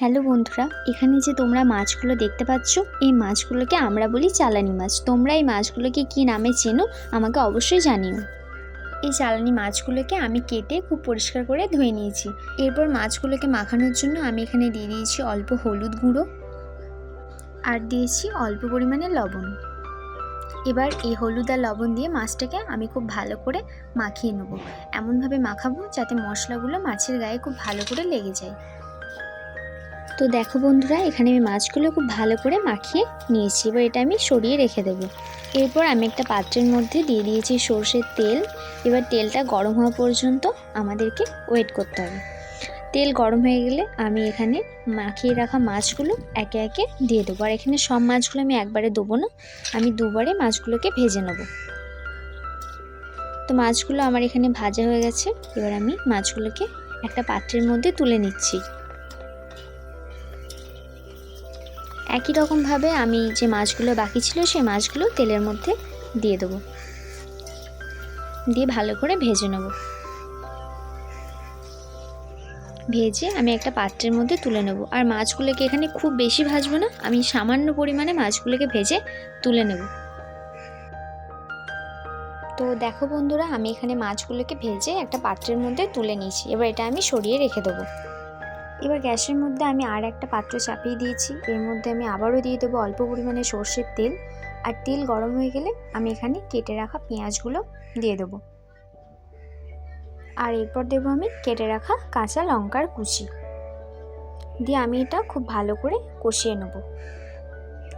Hello বন্ধুরা, এখানে যে তোমরা মাছগুলো দেখতে পাচ্ছ, এই মাছগুলোকে আমরা বলি চালানি মাছ। তোমরা এই মাছগুলোকে কী নামে চেনো? আমাকে অবশ্যই জানিও। এই চালানি মাছগুলোকে আমি কেটে খুব পরিষ্কার করে ধুয়ে নিয়েছি। এরপর মাছগুলোকে মাখানোর জন্য আমি এখানে দিয়ে দিয়েছি অল্প হলুদ গুঁড়ো আর দিয়েছি অল্প পরিমাণে লবণ। এবার এই হলুদ আর লবণ দিয়ে মাছটাকে আমি খুব ভালো করে মাখিয়ে নেব। এমনভাবে মাখাবো যাতে মশলাগুলো মাছের গায়ে খুব ভালো করে লেগে যায়। তো দেখো বন্ধুরা, এখানে আমি মাছগুলো খুব ভালো করে মাখিয়ে নিয়েছি। এবার এটা আমি সরিয়ে রেখে দেবো। এরপর আমি একটা পাত্রের মধ্যে দিয়ে দিয়েছি সর্ষের তেল। এবার তেলটা গরম হওয়া পর্যন্ত আমাদেরকে ওয়েট করতে হবে। তেল গরম হয়ে গেলে আমি এখানে মাখিয়ে রাখা মাছগুলো একে একে দিয়ে দেবো। আর এখানে সব মাছগুলো আমি একবারে দেবো না, আমি দুবারে মাছগুলোকে ভেজে নেব। তো মাছগুলো আমার এখানে ভাজা হয়ে গেছে। এবার আমি মাছগুলোকে একটা পাত্রের মধ্যে তুলে নিচ্ছি। একই রকমভাবে আমি যে মাছগুলো বাকি ছিল, সেই মাছগুলো তেলের মধ্যে দিয়ে দেবো। দিয়ে ভালো করে ভেজে নেব। ভেজে আমি একটা পাত্রের মধ্যে তুলে নেব। আর মাছগুলোকে এখানে খুব বেশি ভাজবো না, আমি সামান্য পরিমাণে মাছগুলোকে ভেজে তুলে নেব। তো দেখো বন্ধুরা, আমি এখানে মাছগুলোকে ভেজে একটা পাত্রের মধ্যে তুলে নিয়েছি। এবার এটা আমি সরিয়ে রেখে দেবো। এবার গ্যাসের মধ্যে আমি আর একটা পাত্র চাপিয়ে দিয়েছি। এর মধ্যে আমি আবারও দিয়ে দেবো অল্প পরিমাণে সর্ষের তেল। আর তেল গরম হয়ে গেলে আমি এখানে কেটে রাখা পেঁয়াজগুলো দিয়ে দেবো। আর এরপর দেবো আমি কেটে রাখা কাঁচা লঙ্কার কুচি। দিয়ে আমি এটা খুব ভালো করে কষিয়ে নেব।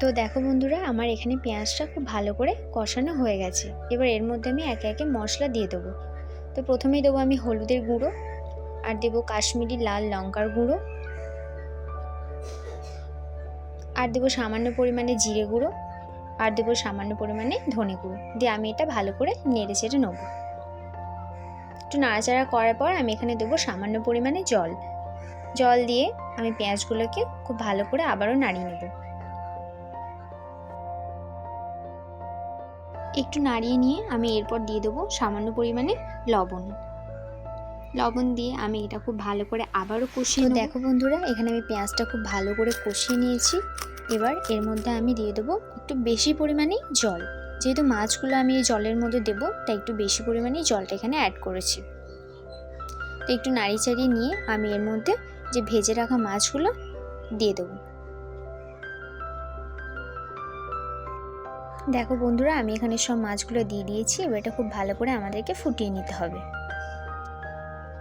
তো দেখো বন্ধুরা, আমার এখানে পেঁয়াজটা খুব ভালো করে কষানো হয়ে গেছে। এবার এর মধ্যে আমি একে একে মশলা দিয়ে দেবো। তো প্রথমেই দেবো আমি হলুদের গুঁড়ো। আর দেব কাশ্মীরি লাল লঙ্কার গুঁড়ো। আর দেবো সামান্য পরিমাণে জিরে গুঁড়ো আর দেবো সামান্য পরিমাণে ধনে গুঁড়ো। দিয়ে আমি এটা ভালো করে নেড়ে চেড়ে নেব। একটু নাড়াচাড়া করার পর আমি এখানে দেবো সামান্য পরিমাণে জল। জল দিয়ে আমি পেঁয়াজগুলোকে খুব ভালো করে আবারও নাড়িয়ে নেব। একটু নাড়িয়ে নিয়ে আমি এরপর দিয়ে দেবো সামান্য পরিমাণে লবণ। লবণ দিয়ে আমি এটা খুব ভালো করে আবারও কষিয়ে। দেখো বন্ধুরা এখানে আমি পেঁয়াজটা খুব ভালো করে কষিয়ে নিয়েছি। এবার এর মধ্যে আমি দিয়ে দেবো একটু বেশি পরিমাণেই জল। যেহেতু মাছগুলো আমি এই জলের মধ্যে দেবো তাই একটু বেশি পরিমাণেই জলটা এখানে অ্যাড করেছি। তো একটু নাড়ি চাড়িয়ে নিয়ে আমি এর মধ্যে যে ভেজে রাখা মাছগুলো দিয়ে দেবো। দেখো বন্ধুরা আমি এখানে সব মাছগুলো দিয়ে দিয়েছি। এবার এটা খুব ভালো করে আমাদেরকে ফুটিয়ে নিতে হবে।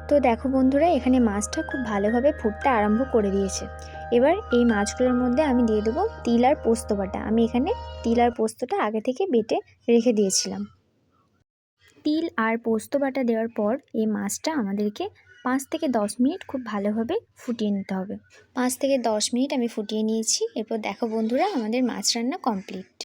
তো দেখো বন্ধুরা, এখানে মাছটা খুব ভালোভাবে ফুটতে আরম্ভ করে দিয়েছে। এবার এই মাছগুলোর মধ্যে আমি দিয়ে দেবো তিল আর পোস্ত বাটা। আমি এখানে তিল আর পোস্তটা আগে থেকে বেটে রেখে দিয়েছিলাম। তিল আর পোস্ত বাটা দেওয়ার পর এই মাছটা আমাদেরকে পাঁচ থেকে দশ মিনিট খুব ভালোভাবে ফুটিয়ে নিতে হবে। পাঁচ থেকে দশ মিনিট আমি ফুটিয়ে নিয়েছি। এরপর দেখো বন্ধুরা, আমাদের মাছ রান্না কমপ্লিট।